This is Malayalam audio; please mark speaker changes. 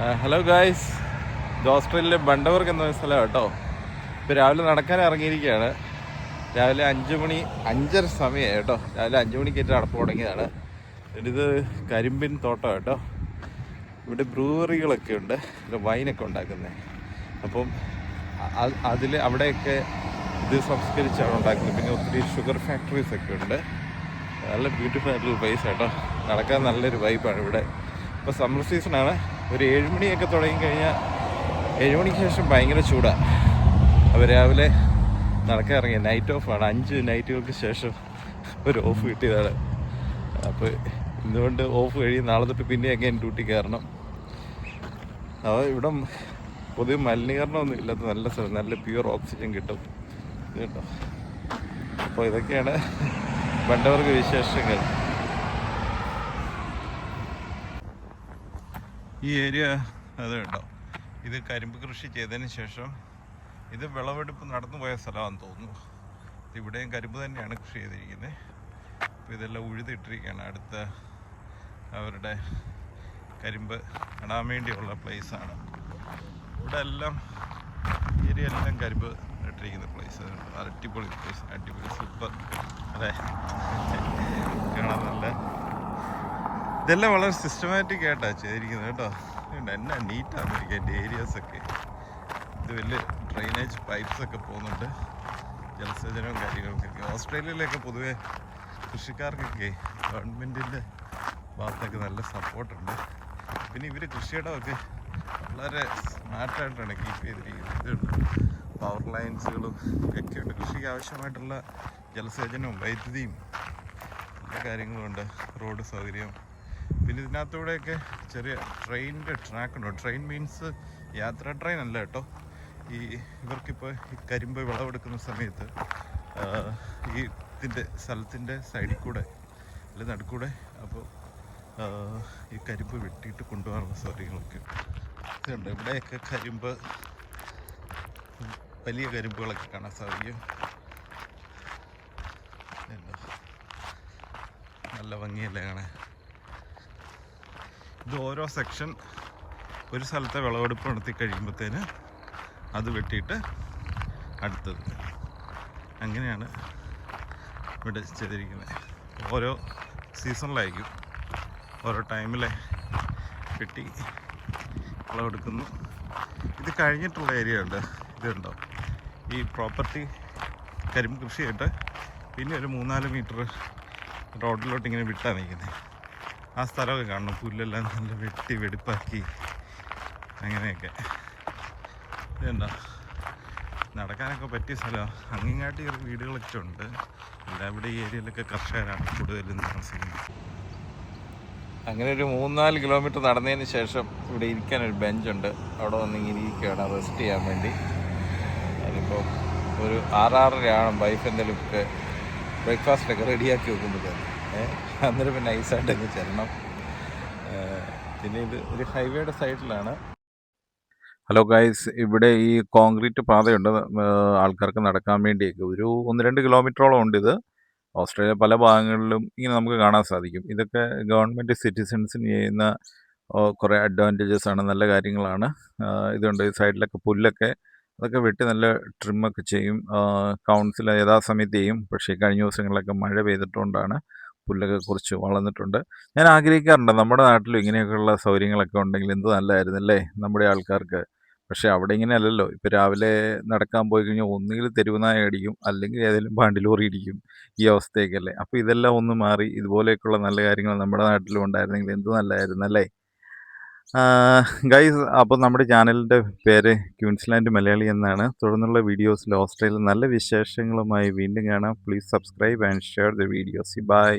Speaker 1: ഹലോ ഗായ്സ് ഇത് ഓസ്ട്രേലിയയിലെ ബണ്ടവർക്ക് എന്ന സ്ഥലമാണ് കേട്ടോ ഇപ്പോൾ രാവിലെ നടക്കാൻ ഇറങ്ങിയിരിക്കുകയാണ്. രാവിലെ അഞ്ച് മണി അഞ്ചര സമയമായി കേട്ടോ രാവിലെ അഞ്ച് മണിക്കേറ്റ് അടപ്പ് തുടങ്ങിയതാണ്. ഇത് കരിമ്പിൻ തോട്ടം കേട്ടോ ഇവിടെ ബ്രൂവറികളൊക്കെ ഉണ്ട്. ഇവിടെ വൈനൊക്കെ ഉണ്ടാക്കുന്നത് അപ്പം അതിൽ അവിടെയൊക്കെ ഇത് സംസ്കരിച്ചാണ് ഉണ്ടാക്കുന്നത്. പിന്നെ ഒത്തിരി ഷുഗർ ഫാക്ടറീസ് ഒക്കെ ഉണ്ട്. നല്ല ബ്യൂട്ടിഫുൾ ആയിട്ടുള്ള പ്ലേസ് കേട്ടോ നടക്കാൻ നല്ലൊരു വൈബാണ് ഇവിടെ. ഇപ്പോൾ സമ്മർ സീസണാണ് ഒരു ഏഴുമണിയൊക്കെ തുടങ്ങി കഴിഞ്ഞാൽ ഏഴുമണിക്ക് ശേഷം ഭയങ്കര ചൂടാണ് അപ്പോൾ രാവിലെ നടക്കാൻ ഇറങ്ങിയ നൈറ്റ് ഓഫാണ് അഞ്ച് നൈറ്റുകൾക്ക് ശേഷം ഒരു ഓഫ് കിട്ടിയതാണ്. അപ്പോൾ ഇന്നുകൊണ്ട് ഓഫ് കഴിയും. നാളെ തൊട്ട് പിന്നെ അഗൈൻ ഡ്യൂട്ടി കയറണം? അപ്പോൾ ഇവിടെ പൊതുവെ മലിനീകരണമൊന്നും ഇല്ലാത്ത നല്ല സ്ഥലം. നല്ല പ്യുവർ ഓക്സിജൻ കിട്ടും. കേട്ടോ അപ്പോൾ ഇതൊക്കെയാണ് പണ്ടവർക്ക് വിശേഷങ്ങൾ. ഈ ഏരിയ അത് കേട്ടോ ഇത് കരിമ്പ് കൃഷി ചെയ്തതിന് ശേഷം ഇത് വിളവെടുപ്പ് നടന്നു പോയ സ്ഥലമാണെന്ന് തോന്നുന്നു. ഇവിടെയും കരിമ്പ് തന്നെയാണ് കൃഷി ചെയ്തിരിക്കുന്നത് അപ്പോൾ ഇതെല്ലാം ഉഴുതിട്ടിരിക്കുകയാണ്. അടുത്ത അവരുടെ കരിമ്പ് നടാൻ വേണ്ടിയുള്ള പ്ലേസാണ് ഇവിടെ എല്ലാം ഏരിയ എല്ലാം കരിമ്പ് ഇട്ടിരിക്കുന്ന പ്ലേസ് അടിപൊളി പ്ലേസ് അടിപൊളി സൂപ്പർ അല്ലേ കാണാൻ നല്ല ഇതെല്ലാം വളരെ സിസ്റ്റമാറ്റിക് ആയിട്ടാണ് ചെയ്തിരിക്കുന്നത് കേട്ടോ. എന്നാ നീറ്റാണ് ഇരിക്കുക ഏരിയാസ് ഒക്കെ. ഇത് വലിയ ഡ്രെയിനേജ് പൈപ്സ് ഒക്കെ പോകുന്നുണ്ട്. ജലസേചനവും കാര്യങ്ങൾക്കൊക്കെ ഓസ്ട്രേലിയയിലൊക്കെ പൊതുവെ കൃഷിക്കാർക്കൊക്കെ ഗവൺമെന്റിന്റെ ഭാഗത്തൊക്കെ നല്ല സപ്പോർട്ടുണ്ട് പിന്നെ ഇവർ കൃഷിയിടമൊക്കെ വളരെ സ്മാർട്ടായിട്ടാണ് കീപ്പ് ചെയ്തിരിക്കുന്നത്. ഇതുണ്ട് പവർ ലൈൻസുകളും ഒക്കെ ഉണ്ട്. കൃഷിക്ക് ആവശ്യമായിട്ടുള്ള ജലസേചനവും വൈദ്യുതിയും എല്ലാ കാര്യങ്ങളും ഉണ്ട്. റോഡ് സൗകര്യം പിന്നെ ഇതിനകത്തൂടെയൊക്കെ ചെറിയ ട്രെയിനിന്റെ ട്രാക്ക് ഉണ്ടോ ട്രെയിൻ മീൻസ് യാത്രാ ട്രെയിൻ അല്ല കേട്ടോ. ഈ ഇവർക്കിപ്പോൾ ഈ കരിമ്പ് വിളവെടുക്കുന്ന സമയത്ത് ഈ ഇതിന്റെ സ്ഥലത്തിന്റെ സൈഡിൽ കൂടെ അല്ലെ നടുക്കൂടെ അപ്പോൾ ഈ കരിമ്പ് വെട്ടിയിട്ട് കൊണ്ടുപോകാനുള്ള സൗകര്യങ്ങളൊക്കെ ഇതുണ്ട്. ഇവിടെയൊക്കെ കരിമ്പ് വലിയ കരിമ്പുകളൊക്കെ കാണാൻ സാധിക്കും? നല്ല ഭംഗിയല്ലേ കാണാൻ? ഇത് ഓരോ സെക്ഷൻ ഒരു സ്ഥലത്തെ വിളവെടുപ്പ് നടത്തി കഴിയുമ്പോഴത്തേന് അത് വെട്ടിയിട്ട് അടുത്തത്. അങ്ങനെയാണ് ഇവിടെ ചെയ്തിരിക്കുന്നത്. ഓരോ സീസണിലായിരിക്കും. ഓരോ ടൈമിലെ കിട്ടി വിളവെടുക്കുന്നു. ഇത് കഴിഞ്ഞിട്ടുള്ള ഏരിയ ഉണ്ട്. ഇതുണ്ടോ? ഈ പ്രോപ്പർട്ടി കരിമ്പ് കൃഷിയായിട്ട് പിന്നെ ഒരു മൂന്നാൽ മീറ്റർ റോഡിലോട്ട് ഇങ്ങനെ വിട്ടാണ് നിൽക്കുന്നത് ആ സ്ഥലമൊക്കെ കാണണം. പുല്ലെല്ലാം നല്ല വെട്ടി വെടിപ്പാക്കി. അങ്ങനെയൊക്കെ. ഇതുണ്ടോ നടക്കാനൊക്കെ പറ്റിയ സ്ഥലമാണ് അങ്ങിങ്ങാട്ടി വീടുകളൊക്കെ ഉണ്ട്. ഇവിടെ ഈ ഏരിയയിലൊക്കെ കർഷകരാണ് കൂടുതലും താമസിക്കുന്നത്. അങ്ങനെ ഒരു മൂന്നാൽ കിലോമീറ്റർ നടന്നതിന് ശേഷം ഇവിടെ ഇരിക്കാൻ ഒരു ബെഞ്ചുണ്ട്. അവിടെ വന്ന് ഇങ്ങനെ ഇരിക്കുകയാണ് റെസ്റ്റ് ചെയ്യാൻ വേണ്ടി. അതിപ്പോൾ ഒരു ആറാറരയാണ് വൈഫ് എന്തെങ്കിലും ഒക്കെ ബ്രേക്ക്ഫാസ്റ്റൊക്കെ റെഡിയാക്കി വെക്കുമ്പോഴത്തേക്ക് അന്നേരം പിന്നെ നൈസായിട്ട് അങ്ങ് ചെല്ലണം. പിന്നെ ഇത് ഒരു ഹൈവേയുടെ സൈഡിലാണ് ഹലോ ഗൈസ് ഇവിടെ ഈ കോൺക്രീറ്റ് പാതയുണ്ട്. ആൾക്കാർക്ക് നടക്കാൻ വേണ്ടി ഒരു ഒന്ന് രണ്ട് കിലോമീറ്ററോളം ഉണ്ട് ഇത് ഓസ്ട്രേലിയ പല ഭാഗങ്ങളിലും ഇങ്ങനെ നമുക്ക് കാണാൻ സാധിക്കും. ഇതൊക്കെ ഗവൺമെന്റ് സിറ്റിസൺസിന് ചെയ്യുന്ന കുറേ അഡ്വാന്റേജസ് ആണ് നല്ല കാര്യങ്ങളാണ്. ഇതുണ്ട് ഈ സൈഡിലൊക്കെ പുല്ലൊക്കെ അതൊക്കെ വെട്ടി നല്ല ട്രിമ്മൊക്കെ ചെയ്യും. കൗൺസിൽ യഥാസമയത്ത് ചെയ്യും. പക്ഷേ കഴിഞ്ഞ ദിവസങ്ങളിലൊക്കെ മഴ പെയ്തിട്ടുകൊണ്ടാണ് പുല്ലൊക്കെ കുറച്ച് വളർന്നിട്ടുണ്ട്. ഞാൻ ആഗ്രഹിക്കാറുണ്ട് നമ്മുടെ നാട്ടിലും ഇങ്ങനെയൊക്കെയുള്ള സൗകര്യങ്ങളൊക്കെ ഉണ്ടെങ്കിൽ എന്ത് നല്ലതായിരുന്നല്ലേ നമ്മുടെ ആൾക്കാർക്ക്. പക്ഷേ അവിടെ ഇങ്ങനെ അല്ലല്ലോ ഇപ്പോൾ രാവിലെ നടക്കാൻ പോയി കഴിഞ്ഞാൽ ഒന്നുകിൽ തെരുവുനായ അടിക്കും അല്ലെങ്കിൽ ഏതെങ്കിലും പാണ്ടിലോറി ഇടിക്കും ഈ അവസ്ഥയൊക്കെയല്ലേ അപ്പോൾ ഇതെല്ലാം ഒന്ന് മാറി ഇതുപോലെയൊക്കെയുള്ള നല്ല കാര്യങ്ങൾ നമ്മുടെ നാട്ടിലും ഉണ്ടായിരുന്നെങ്കിൽ എന്ത് നല്ലതായിരുന്നു അല്ലേ ഗൈസ് അപ്പോൾ നമ്മുടെ ചാനലിന്റെ പേര് ക്യൂൻസ്ലാൻഡ് മലയാളി എന്നാണ്. തുടർന്നുള്ള വീഡിയോസിൽ ഓസ്ട്രേലിയ നല്ല വിശേഷങ്ങളുമായി വീണ്ടും കാണാം. Please subscribe and share the videos bye